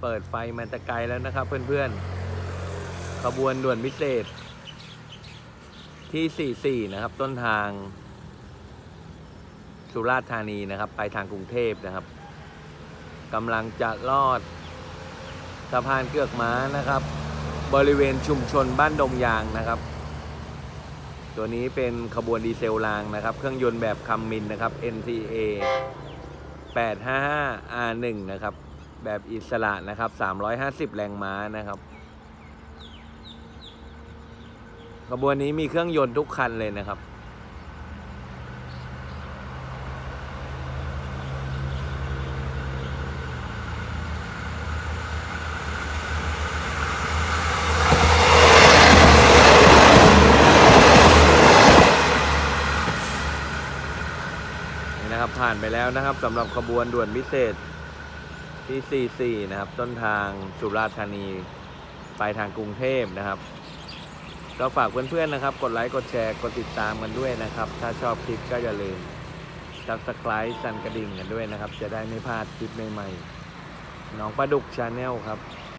เปิดไฟมันจะไกลแล้วนะครับเพื่อนๆ ขบวนด่วนพิเศษ ที่ 44 นะครับ ต้นทาง สุราษฎร์ธานีนะครับ ไปทางกรุงเทพนะครับกำลังจะลอดสะพานเกือกม้านะครับ บริเวณชุมชนบ้านดงยางนะครับ ตัวนี้เป็นขบวนดีเซลรางนะครับ เครื่องยนต์แบบคัมมินนะครับ NTA 855 R1 นะครับ แบบอิสระนะครับ 350 แรงม้านะครับขบวนนี้มีเครื่องยนต์ทุกคันเลยนะครับนี่นะครับผ่านไปแล้วนะครับสำหรับขบวนด่วนพิเศษ ที่ 44 นะครับ ต้นทางสุราษฎร์ธานี ไปทางกรุงเทพนะครับ ก็ฝากเพื่อนๆนะครับ กดไลค์กดแชร์กดติดตามกันด้วยนะครับ ถ้าชอบคลิปก็อย่าลืม subscribe สั่นกระดิ่งกันด้วยนะครับ จะได้ไม่พลาดคลิปใหม่ๆน้องปลาดุกชาแนลครับ